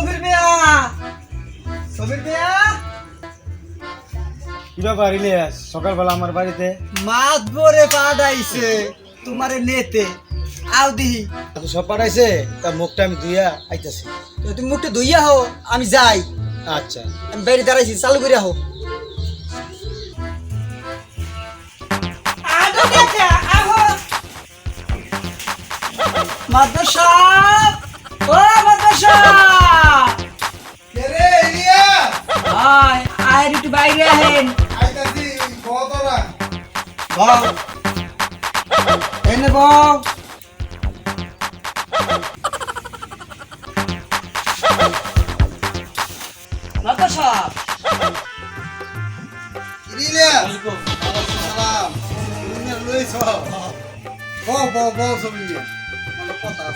সমীর মিয়া। সমীর মিয়া? কি ব্যাপার ইলিয়াস? সকালবেলা আমার বাড়িতে? মাত ভরে পাঠাইছে তোমারে নেতে। আও দিহি। এত সব পাঠাইছে? তা মুখটা আমি ধুইয়া আইতাছি। তো তুমি মুখটা ধুইয়া হো আমি যাই। আচ্ছা। আমি বাইরে দাঁড়াইছি চালু করে হো মাদ্রাসা! ও মাদ্রাসা! আয় আয় একটু বাইরে আহেন। আইতাছি কতরা বল। এনে বল। মাদ্রাসা ইলিয়া সালাম। তুমি লইছ বউ বউ বউ সবই কথা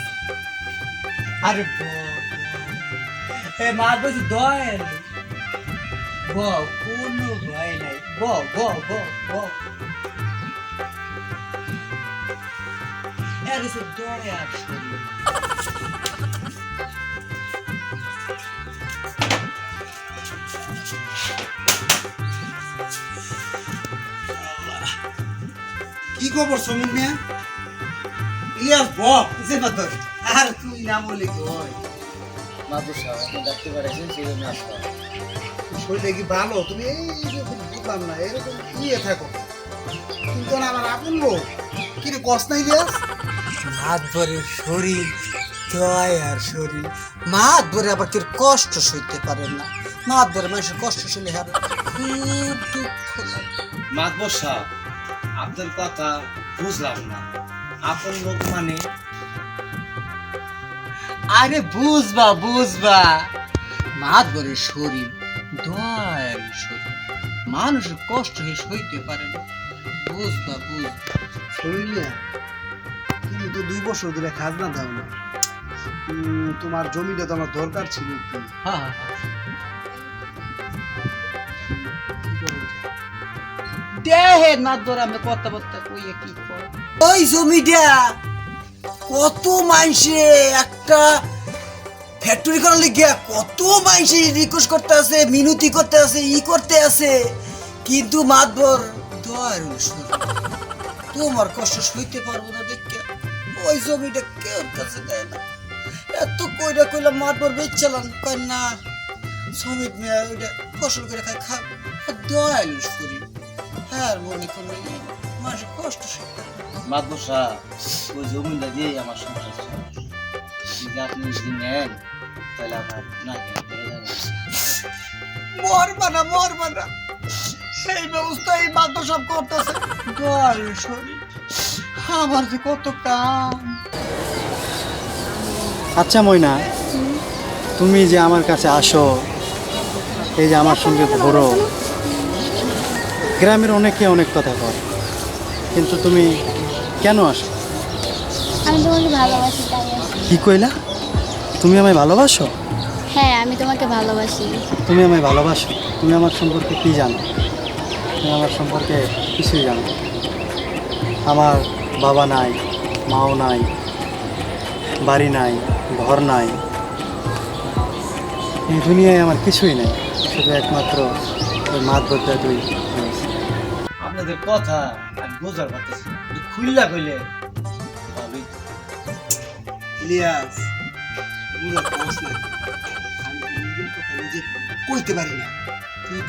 আরে এ মা বলছি দয়াল। ব কোনো ভয় নাই ব ব ব ব এর সে দয়া শরীর কি খবর সমীর মিয়া? ইলিয়াস ব কিসের মাতর আর তুই নাম বলে কি হয়? মাদ্রাসা আপনি ডাকতে পারাইছেন সেই জন্য আসলাম। শরীরে কি ভালো? তুমি এই যে বুঝলাম না? এরকম নিয়ে থাকো। কিন্তু না আমার আপন লোক কি রে কষ্ট নাই ইলিয়াস মাত ভরে শরীর দয়ার শরীর। মাত ভরে আবার কেউ কষ্ট সইতে পারে না। মাত ভরে মানুষের কষ্ট সইলে আর খুব দুঃখ মাদ্রাসা আপনার কথা বুঝলাম না। আপন লোক মানে? আরে বুঝবা বুঝবা। মাত ভরে শরীর দয়ার শরীর মানুষের কষ্ট সইতে পারে না। বুঝবা বুঝবা শরীর মিয়া তুমি তো দুই বছর ধরে খাজনা দাও না। তোমার জমিটা তো আমার দরকার ছিল একটু। হ্যাঁ মাত ধরে আমি কথা বলতে কইয়া কি ওই জমিটা কত মাইসে একটা ফ্যাক্টরি করার লিগে কত মাইসে রিকোয়েস্ট করতে আছে, মিনতি করতে আছে, ই করতে আছে। কিন্তু মাতবর, দয়ার শরীর তোমার কষ্ট সইতে পারব না দেখে ওই জমিটা কেউ কাছে দেয় না। এত কইরা কইলা মাতবর বেচছিলাম কয় না মেয়ে ওইটা ফসল করে খায় খা আর দয়ালু শরীর হ্যাঁ মনে ই মানুষের কষ্ট সইতে পারে না। ওই জমিটা দিয়ে আমার সংসার আপনি যদি নেন তাহলে আমার না মরবা না মরবা না। সেই ব্যবস্থা এই মাত্র সব করতেছে। দয়ালু শরীর। আমার যে কত কাম। আচ্ছা ময়না তুমি যে আমার কাছে আসো এই যে আমার সঙ্গে ঘোরো গ্রামের অনেকে অনেক কথা কয় কিন্তু তুমি কেন আসো? আমি তোমাকে ভালোবাসি তাই কি কইলা? তুমি আমায় ভালোবাসো? হ্যাঁ আমি তোমাকে ভালোবাসি। তুমি আমায় ভালোবাসো। তুমি আমার সম্পর্কে কি জানো? তুমি আমার সম্পর্কে কিছুই জানো আমার বাবা নাই মাও নাই বাড়ি নাই ঘর নাই। এই দুনিয়ায় আমার কিছুই নেই। শুধু একমাত্র ওই মাত বলতে তুই আপনাদের কথা আমি বোঝার পারতেছি খুললা কইলে ইলিয়াস। আমি নিজের কথা নিজে কইতে পারি না। তুই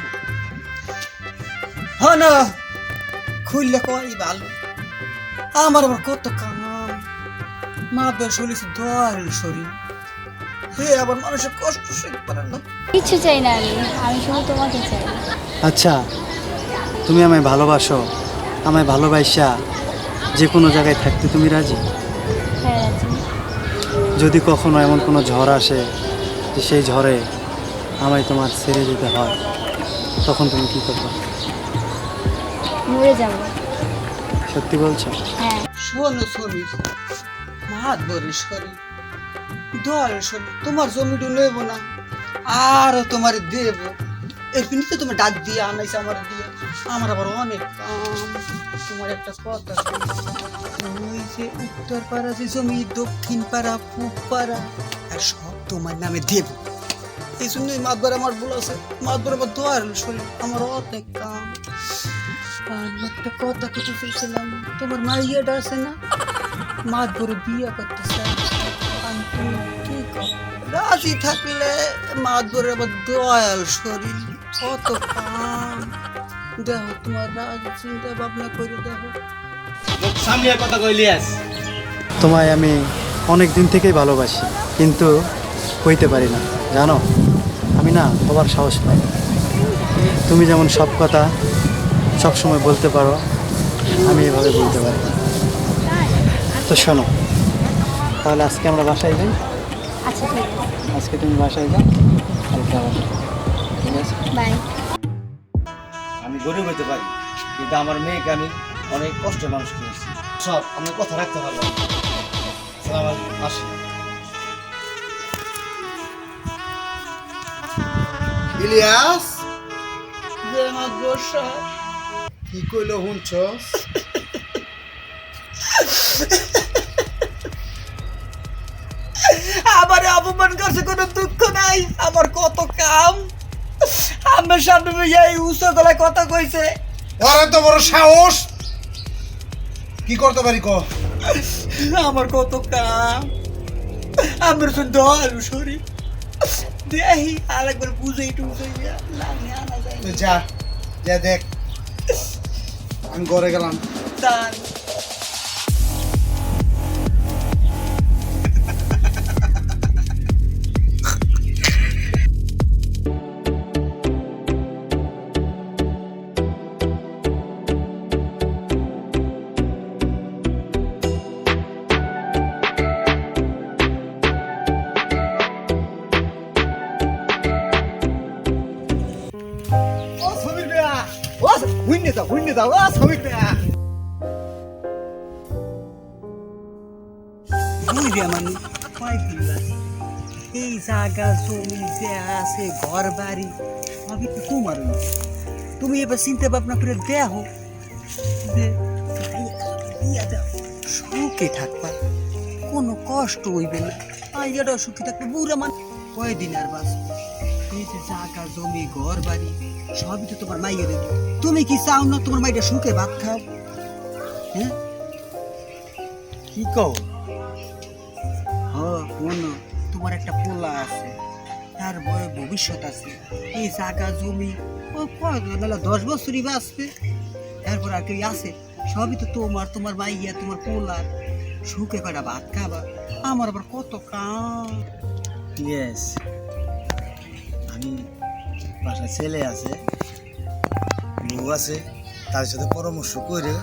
হ্যাঁ না খুললে কই ভালো আমার আবার কত কাম। মা বের শরীর দয়ালু শরীর। হে আবার মানুষের কষ্ট সইতে পারে না। কিছু চাই না আমি। আমি শুধু তোমাকে চাই। আচ্ছা তুমি আমায় ভালোবাসো আমায় ভালোবাসা যে কোনো জায়গায় থাকতে তুমি রাজি? হ্যাঁ রাজি। যদি কখনো এমন কোনো ঝড় আসে যে সেই ঝড়ে আমায় তোমার ছেড়ে যেতে হয় তখন তুমি কি করবে? মরে যাব। সত্যি বলছো? হ্যাঁ। শোনো শরীর মাত বরে শরীর দয়ালু শরীর তোমার জমিটা নেব না আরও তোমার দেব। এর পিনিতে তোমার ডাক দিয়ে আনাইছে আমার দিয়ে। আমার আবার অনেক কাম তোমার একটা কথা যে উত্তর পাড়া যে জমি দক্ষিণ পাড়া পূব পাড়া আর সব তোমার নামে দেব। এই জন্যই মাতবার আমার ভুল আছে। মাতবার আমার দোয়ার শরীর, আমার অনেক কাম। একটা কথা কথা চেয়েছিলাম তোমার মাইয়াটা আছে না? বিয়ে করতে রাজি থাকলে মাত ভরে আমার দয়াল শরীর কত কাম। দেখো, তোমার রাজ চিন্তা ভাবনা করে দেখো। সামনে কথা কইলিয়াস তোমায় আমি অনেক দিন থেকেই ভালোবাসি কিন্তু কইতে পারি না। জানো আমি না তোমার সাহস পাই তুমি যেমন সব কথা সব সময় বলতে পারো আমি এভাবে বলতে পারি তো শোনো তাহলে আজকে আমরা বাসায় যাই? আচ্ছা আজকে তুমি বাসায় যাও কালকে আবার ঠিক আছে? আমি গরিব হইতে পারি কিন্তু আমার মেয়েকে আমি অনেক কষ্ট মানুষ সব আমি কথা রাখতে পারলাম সালাম আলাইকুম, আসি। ইলিয়াস? আমার কি কইল আমার অপমান করছে কোনো দুঃখ নাই। আমার কত কাম। আমার সামনে এই উঁচু গলায় কথা কইছে। ওর এত বড় সাহস। কি করতে পারি ক? আমার কত কাম। আমার তো দল সরি দেহি আরেকবার বুঝাই টুঝাইয়া লাগে আনা যায় যা যা দেখ। আমি ঘরে গেলাম। তার হুইনে দাও হুইনে দাও ও সমীর ভাইয়া বুঝলি আমার কয়েকদিন লাগে এই জায়গা আছে, ঘর বাড়ি তো তোমার তুমি এবার চিন্তা ভাবনা করে দেখো। সুখে থাকবা, কোনো কষ্ট হইবে না। আইয়াটা সুখে থাকবে, বুড়া মানে। কয়দিন আর বাস এই যে জায়গা, জমি, ঘর বাড়ি সবই তো তোমার মাইয়া দেবে তুমি কি চাও না তোমার মাইটা সুখে ভাত খাও? হ্যাঁ? কি কও? শোনো তোমার একটা পোলা আছে। তার বড় ভবিষ্যৎ আছে। এই জায়গা জমি, ও কয় বেলা দশ বছরই বাঁচবে। তারপর আর কেউ আছে? সবই তো তোমার তোমার মাইয়া, তোমার পোলার সুখে কয়টা ভাত খাবা? আমার আবার কত কাম। ইয়েস আমি বাসায় ছেলে আছে বউ আছে তার সাথে পরামর্শ করে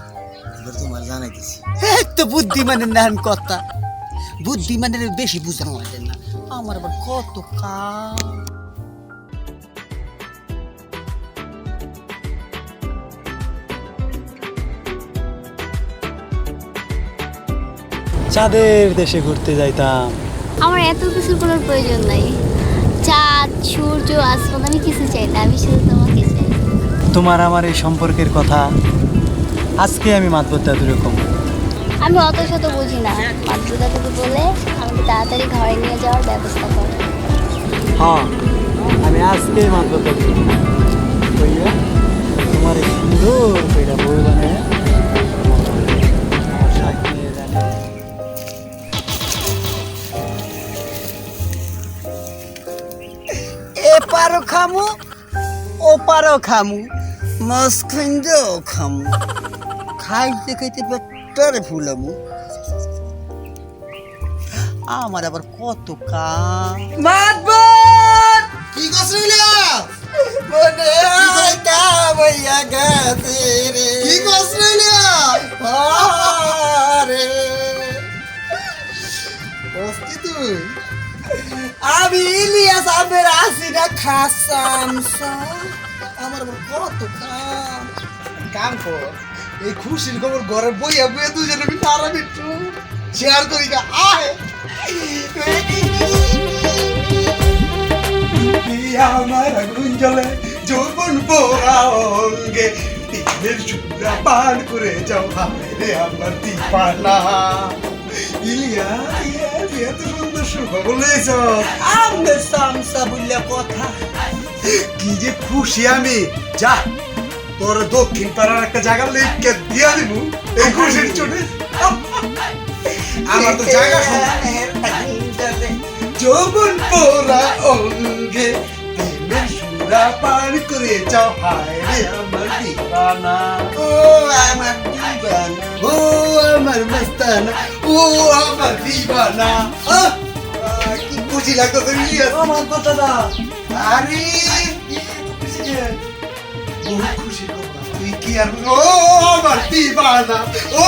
এবার তোমার জানাইতেছি। এই তো বুদ্ধিমানের নান কথা। বুদ্ধিমানের বেশি বুঝানো হয় না। আমার আবার কত কাম। চাঁদের দেশে ঘুরতে যাইতাম। আমার এত কিছুর করার প্রয়োজন নাই। সূর্য আসমান আমি কিছু চাই না আমি শুধু তোমাকে চাই। তোমার আমার এই সম্পর্কের কথা আজকে আমি মাতবর দাদুরে কম। আমি অত শত বুঝি না। মাদ্রদা থেকে বলে আমাকে তাড়াতাড়ি ঘরে নিয়ে যাওয়ার ব্যবস্থা করো। হ্যাঁ আমি দাদু কইয়া তোমার এই সুন্দর বউ বানায় এ পারো খামু ও পারো খামু মস্কন্দেও খামু। খাইতে খাইতে পেটরে ফুলামু। আমার আবার কত কাম। মাতবর কি করছ মনে কাম হইয়া রে? কি করছ আরে। বস তুই? আমি ইলিয়াস, আমের আসি না খাসাম আমার কত কাম। কাম কর। এই খুশির খবর ঘরে বইয়া বইয়া দুজনে মিলে আরাম একটু শেয়ার করি আয়। আমার আগুন জ্বলে যৌবন পোড়া অঙ্গে দিনের চূড়া পান করে যাও রে আমার দিপানা ইলিয়া এত সুন্দর সুখ বলেছ সামসা বললে কথা। কি যে খুশি আমি। যা তোর দক্ষিণ পাড়ার একটা জায়গা লিখকে দিয়া দিব। এই খুশির চোটে। আমার তো জায়গা যৌবন পোরা অঙ্গে। সুরা পান করে যাও হায় আমার দিবানা ও আমার দিবানা ও আমার মস্তানা ও আমার দিবানা কি খুশি লাগতো তো ইলিয়াস আমার কথা না আরে কি খুশি। তুই কি আর ও আমার দিবানা ও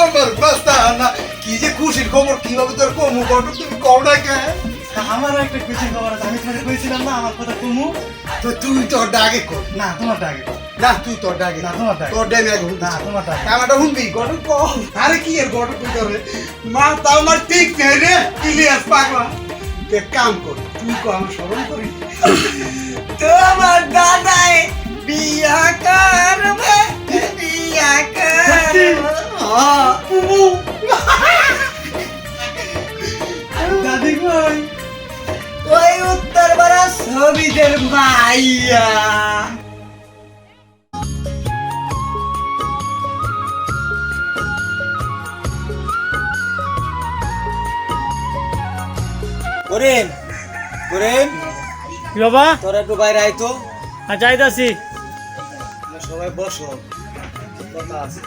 আমার মস্তানা কি যে খুশির খবর কীভাবে তোর কমু কটু তুমি কও না কে আমার একটা খুশির খবর আছে। আমি তোমাকে কইছিলাম না আমার কথা কুমু। তো তুই তোর ডাকে কর। না তোমার ডাকে কর। না তুই তোর ডাকে না, তোমার ডাকে। তোর ডাকে আগে না তোমার ডাকে আমারটা শুনবি? গটু কম আরে কি এর গটু তুই করে মা তা আমার ঠিক নেই রে। ইলিয়াস পাগলা। এক কাম কর তুই কো আমি স্মরণ করি। তোমার দাদাই বিয়া করবে। বিয়া করবে। দাদি পাড়া ছবিদের মাইয়া। করেন করেন কি বাবা? তোরা একটু বাইরে আয় তো। আর যাইতাছি তোমরা সবাই বসো। কথা আছে।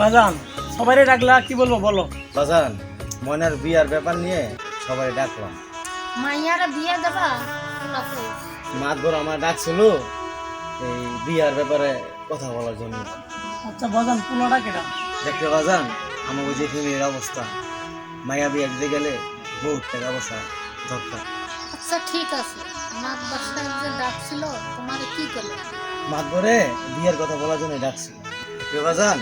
বাজান সবাই ডাকলা কি বলব বলো? বাজান ময়নার বিয়ার ব্যাপার নিয়ে সবাই ডাকলাম। মাইয়ারা বিয়ে দেবা? মাতবর আমার ডাকছিল এই বিয়ার ব্যাপারে কথা বলার জন্য। আচ্ছা বাজান পুনোটা কেটা দেখতে বাজান আমার ওই যে ফ্যামিলির অবস্থা। মায়া বিয়া দিতে গেলে বহুত টাকা পয়সা দরকার। আচ্ছা ঠিক আছে। মাত বাসায় যে ডাকছিল তোমার কি করল? মাতবরে বিয়ের কথা বলার জন্য ডাকছিল। কে বাজান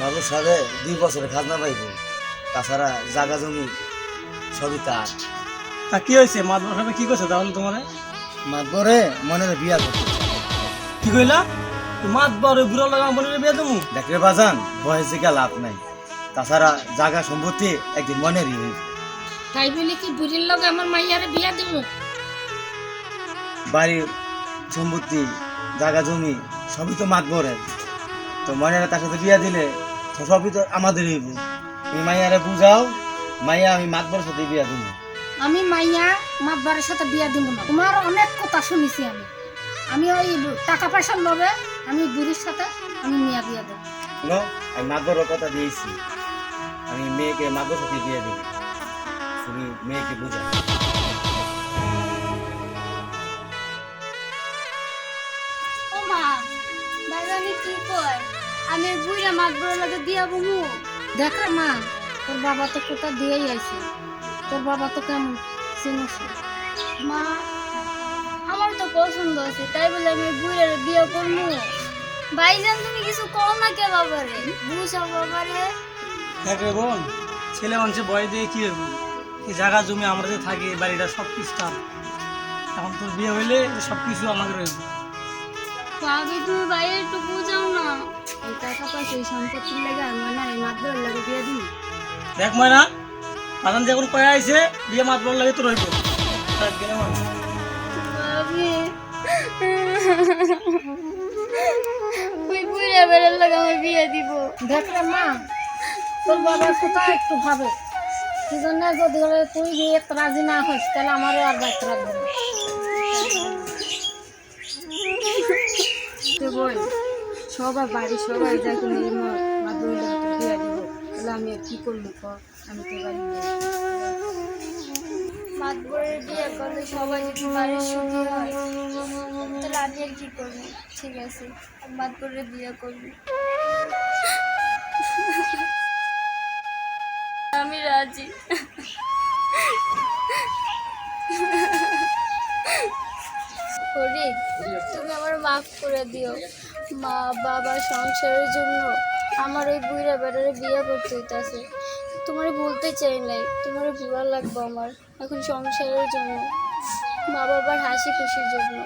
বাবুর সাথে দুই বছরে খাজনা পাইব তাছাড়া জাগা জমি সবই তার। তা কি হয়েছে? মাছ বসাবে কি করছে তাহলে তোমার? মাতবরে মনের বিয়া করতে কি কইলা? মাছ বড় বুড়ো লাগা বলে বিয়া দেবো? দেখলে বাজান বয়স দিকে লাভ নাই। তাছাড়া জাগা সম্পত্তি একদিন মনেরই হইব। তাই বলে কি বুড়ির লোক আমার মাইয়ারে বিয়ে দেবো? বাড়ির সম্পত্তি জাগা জমি সবই তো মাতবরের। তো মনের তার সাথে বিয়া দিলে সবই তো আমাদের তুমি মাইয়ারে বুঝাও মাইয়া আমি মাতবরের সাথে বিয়া দিব। আমি মাইয়া মাতবারের সাথে বিয়া দিব না। তোমার অনেক কথা শুনেছি আমি। আমি ওই টাকা পয়সার লোভে আমি বুড়ির সাথে আমি মিয়া বিয়া দেবো। শুনো আমি মাতবরের কথা দিয়েছি। আমি মেয়েকে মাতবর সাথে বিয়া দিব। তুমি মেয়েকে বুঝাও। ও মা বাজানি কি কয়? আমি বুইরা মাছ বড় লাগে দিয়া বমু। দেখ রে মা তোর বাবা তো কোথা দিয়েই আইছে? তোর বাবা তো কেমন চিনিস মা আমার তো পছন্দ আছে তাই বলে আমি বুইরার বিয়ে করব ভাইজান তুমি কিছু কও না কে বাবারে বুঝো বাবারে দেখ রে বোন ছেলে মানুষের বয়স দিয়ে কি হইব? এই জায়গা জমি আমরা যে থাকি বাড়িটা সব কিছু তার এখন তোর বিয়ে হইলে সব কিছু আমাদের রইব ভাবি তুমি বাইরে একটু বুঝাও না। এই টাকা পয়সা এই সম্পত্তির লাগে আমি না এই মাতবারের লাগে বিয়া দিই দেখ ময়না বাজান যে এখন কয়ে আইছে বিয়ে বল লাগে মানুষ ভাবি ওই বুইরা বেড়ার লাগে আমার বিয়ে দিব। মা তোর বাবার কথা একটু ভাবে। কি জন্য যদি তুই বিয়ে রাজি না হইস তাহলে আমারও আর দায়িত্ব রাখবে বল। সবার বাড়ি সবাই যাই তাহলে আমি আর কি করব কর? আমি তো বাড়ি বিয়ে করলে সবাই আর কি করব? ঠিক আছে বিয়ে করবি। আমি রাজি। ফরিদ তুমি আমার মাফ করে দিও। মা, বাবা, সংসারের জন্য আমার ওই বুড়া বেড়ারে বিয়ে করতে হইতেছে। তোমার বলতে চাই নাই, তোমার বিবাহ লাগবো আমার, এখন সংসারের জন্য মা বাবার হাসি খুশির জন্য।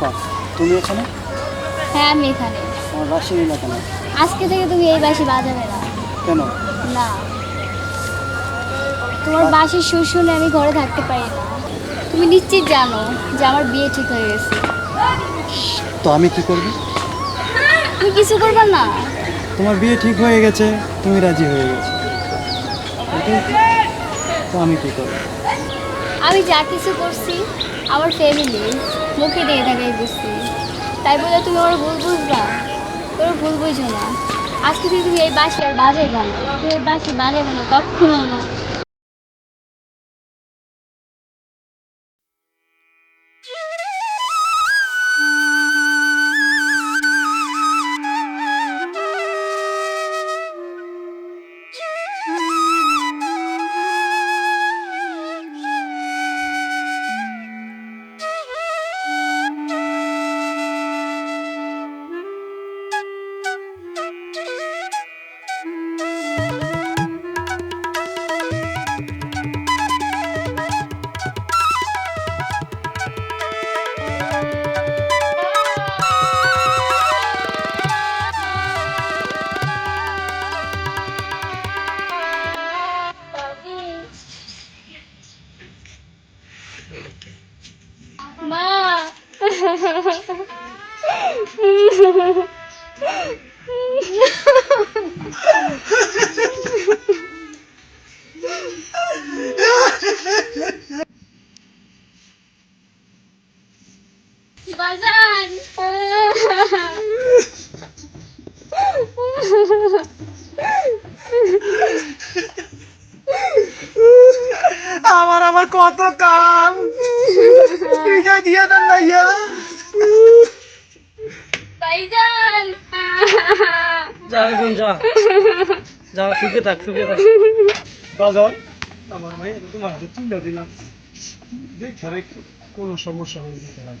কী তুমি এখানে? হ্যাঁ আমি এখানে। বাসি নিলে কেন? আজকে থেকে তুমি এই বাসি বাজাবে না। কেন? না। তোমার বাসির সুর শুনে আমি ঘরে থাকতে পারি না। তুমি নিশ্চিত জানো যে আমার বিয়ে ঠিক হয়ে গেছে। তো আমি কি করব? তুমি কিছু করবে না। তোমার বিয়ে ঠিক হয়ে গেছে তুমি রাজি হয়ে গেছো। তো আমি কি করব? আমি যা কিছু করছি আমার ফ্যামিলি মুখে দিয়ে থাকে বুঝছি তাই বলে তুমি ওর ভুল বুঝবা? তোর ভুল বুঝো না। আজকে তুমি এই বাসে আর বাজে না তুমি এই বাসে বাজে না কখনো না। আমার আমার কত কাম? টিকা দিয়ে দেন না ইয়া। ভাইজান। যা এখন যা। যা সুখে থাক সুখে থাক। বাজার আমার ভাই তোমার হাতে তুলে দিলাম। দেখ কোনো সমস্যা হয়ে যেতে পারে।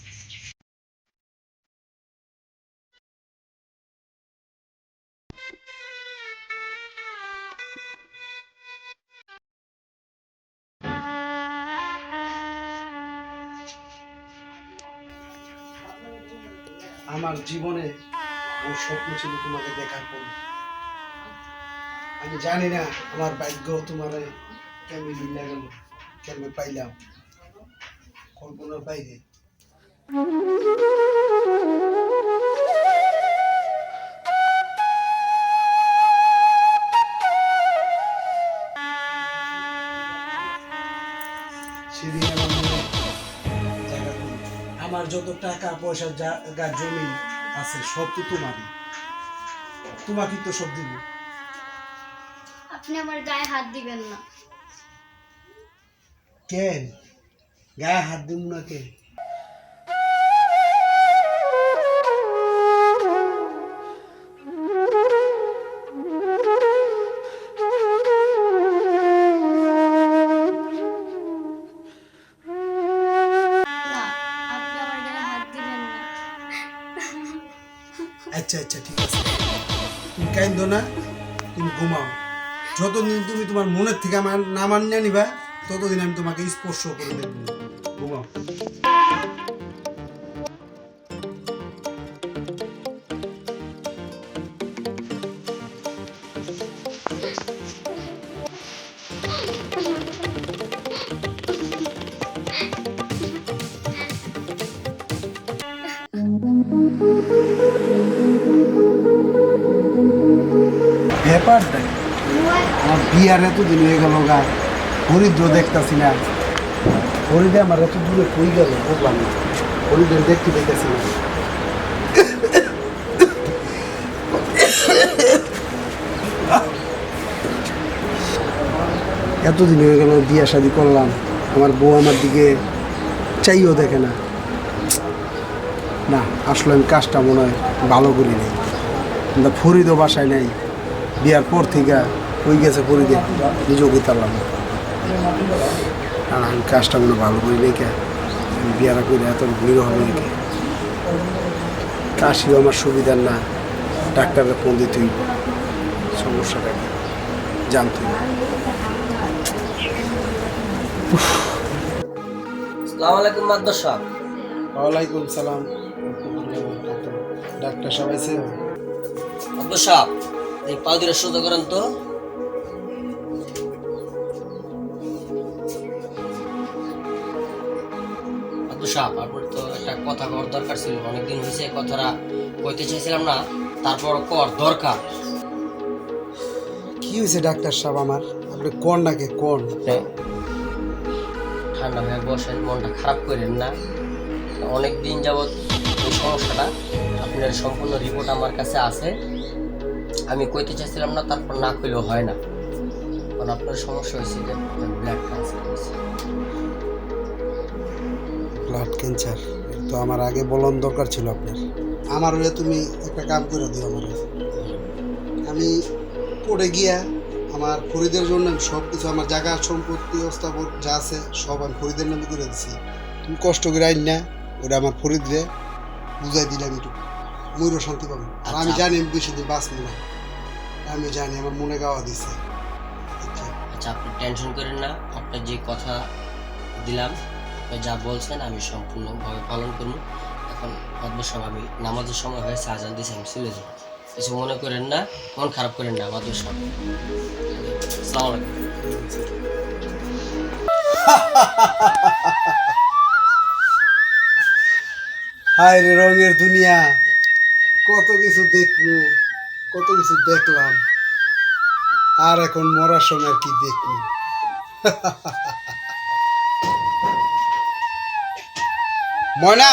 আমার জীবনে আমার স্বপ্ন ছিল তোমাকে দেখার পর। আমি জানি না আমার ভাগ্য তোমার কেমন মিলে গেল, কেমন পাইলাম। কল্পনার বাইরে। যত টাকা পয়সা যা জমি আছে সব তো তোমারই। তোমাকে তো সব দিব। আপনি আমার গায়ে হাত দিবেন না। কেন? গায়ে হাত দিব না কেন? যতদিন তুমি তোমার মনের থেকে আমার না মান্য নিবা, ততদিন আমি তোমাকে স্পর্শ করে দেব বিয়ার এত দিন হয়ে গেল গা হরিদ্র দেখতাছি না। হরিদে আমার এত দূরে কই গেল হরিদ্র দেখতে পেতেছি না। এতদিন হয়ে গেল বিয়া শাদি করলাম, আমার বউ আমার দিকে চাইও দেখে না। না, আসলে আমি কাজটা মনে হয় ভালো করি নাই। ফরিদও বাসায় নাই, বিয়ার পর থেকে ওই গেছে ফরিদে নিজেও গীতালাম আর আমি কাজটা মনে ভালো করি কে আমি বিয়ারা করে এত ভিড় হবে নাকি কাশিও আমার সুবিধার না ডাক্তারের ফোন দিতেই সমস্যাটা কি? জানতেই সালাম আলাইকুম মাদ্দার সাহেব ওয়ালাইকুম সালাম। ডাক্তার সবাই মাদ্দার সাহেব এই পা দুটো সোজা করেন তো। সাহেব আপনার তো একটা কথা কর দরকার ছিল। অনেকদিন হয়েছে কথাটা কইতে চাইছিলাম না। তারপর কর দরকার। কি হয়েছে ডাক্তার সাহেব আমার? আপনি কোন নাকি কোন? ঠান্ডা হয়ে বসেন মনটা খারাপ করেন না। অনেক দিন যাবৎ এই সমস্যাটা আপনার সম্পূর্ণ রিপোর্ট আমার কাছে আছে। আমি কইতে চাইছিলাম না তারপর না কইলেও হয় না। কারণ আপনার সমস্যা হয়েছে যে ব্লাড ক্যান্সার হয়েছে ব্লাড ক্যান্সার। তো আমার আগে বলন দরকার ছিল আপনার। আমার হয়ে তুমি একটা কাম করে দিও আমার। আমি পড়ে গিয়া আমার ফরিদের জন্য আমি সব কিছু আমার জায়গা সম্পত্তি অস্থাপন যা আছে সব আমি ফরিদের নামে করে দিছি। তুমি কষ্ট করে আইন না ওটা আমার ফরিদরে বুঝাই দিলাম একটু ময়ূরও শান্তি পাবো। আর আমি আচ্ছা। জানি আমি বেশি দিন বাঁচবো না। আমি জানি আমার মনে গাওয়া দিছে। আচ্ছা। আচ্ছা আপনি টেনশন করেন না। আপনার যে কথা দিলাম যা বলছেন, আমি সম্পূর্ণভাবে পালন করব। এখন মাদ্রাসা আমি নামাজের সময় হয়েছে, আজান দিয়েছে, আমি চলে কিছু মনে করেন না, মন খারাপ করেন না, মাদ্রাসা। আসসালামু হায় রে রঙের দুনিয়া, কত কিছু দেখব, কত কিছু দেখলাম, আর এখন মরার সময় কি দেখব? ময়না?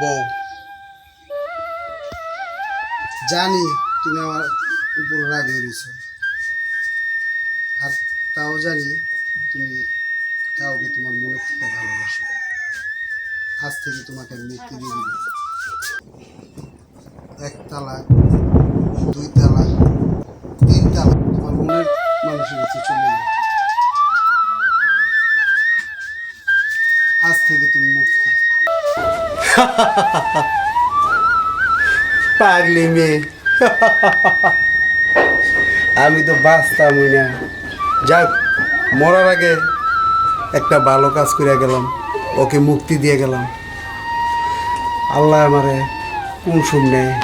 বউ। জানি তুমি আমার উপর রাগে রয়েছো আর তাও জানি তুমি কাউকে তোমার মনে থেকে ভালোবাসো। আজ থেকে তোমাকে মুক্তি দিয়ে দিব। এক দুই তালাক তিন তালাক তোমার মনের মানুষের কাছে চলে যাবে থেকে তুমি মুক্তি। পাগলি মেয়ে। আমি তো বাঁচতামই না। যাক মরার আগে একটা ভালো কাজ করে গেলাম ওকে মুক্তি দিয়ে গেলাম। আল্লাহ আমারে কোন শুননে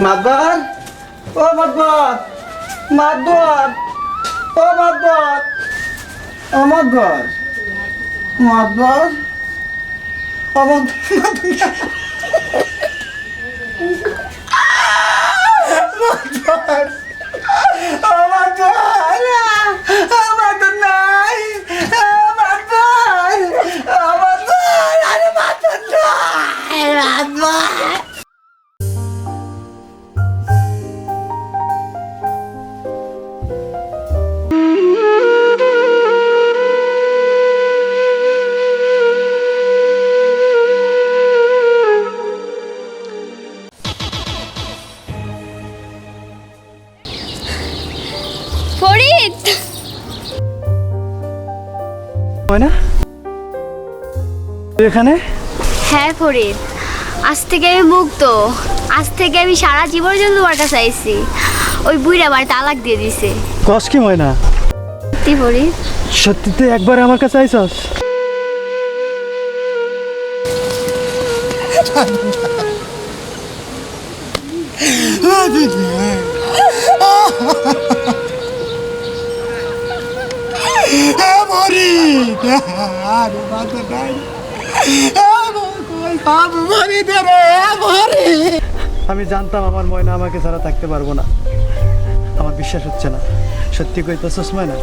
মাতবার? ও মাতবার মাতবার। ও মাতবার ও মাতবার মাতবার আমার আমার আমার নাই আমার আমার আরে মাতবার নাই মাতবার ফরিদ এখানে? হ্যাঁ ফরিদ। আজ থেকে আমি মুক্ত। আজ থেকে আমি সারা জীবন জন্য তোমার কাছে আইছি। ওই বুইরা আমার তালাক দিয়ে দিছে। কস কি ময়না? সত্যি ফরিদ? সত্যি তো একবার আমার কাছে আইসস আমি জানতাম আমার ময়না আমাকে ছাড়া থাকতে পারব না। আমার বিশ্বাস হচ্ছে না। সত্যি কইতেছস ময়না?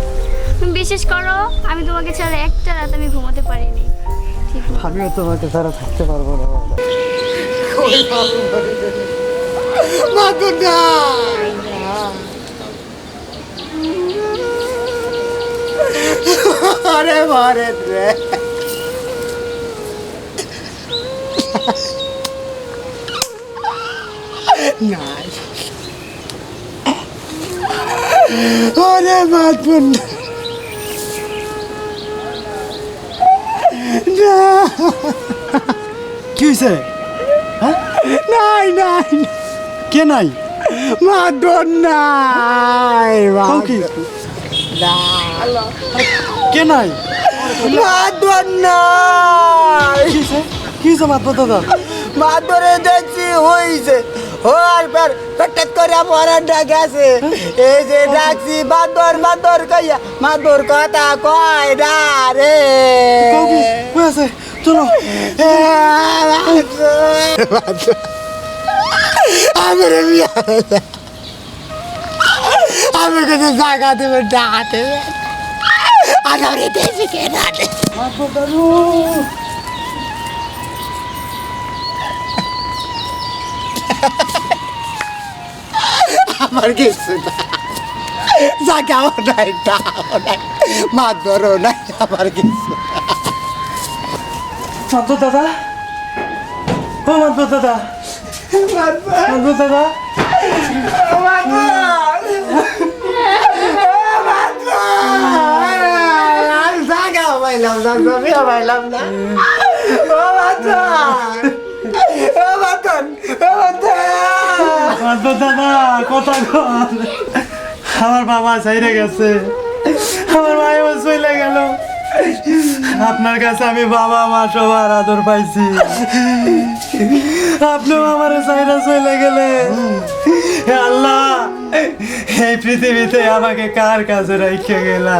তুমি বিশেষ করো আমি তোমাকে ছাড়া একটা রাত আমি ঘুমাতে পারিনি। ঠিক আমিও তোমাকে ছাড়া থাকতে পারব না আরে মারে রে নাই আরে মাতবর না কি হয়েছে হ্যাঁ নাই নাই কে নাই মাতবর নাই কি কে নাই মাতবর নাই কি হয়েছে হয়েছে মাতবর দাদা মাতবরে দেখছি হইছে হওয়ার পর হঠাৎ করে পরানটা গেছে এই যে ডাকছি মাতবর মাতবর কইয়া মাতবর কথা কয় না রে কও কি কই আছে চলো আমি রে বিয়া আমি কিন্তু জায়গা দেবে টাকা দেবে আর আমি দেশি কেনা আমার কিছু না। জায়গাও নাই টাকাও নাই মাতবরও নাই আমার কিছু মাতবর দাদা। ও মাতবর দাদা। মাতবর দাদা। জায়গাও পাইলাম না জমিও পাইলাম না ও মাতন ও মাতবর আমার বাবা চাইরে গেছে। আমার মায়েও চলে গেল। আপনার কাছে আমি বাবা মা সবার আদর পাইছি। আপনিও আমার চাইরা চলে গেলে। আল্লাহ, এই পৃথিবীতে আমাকে কার কাছে রেখে গেলা?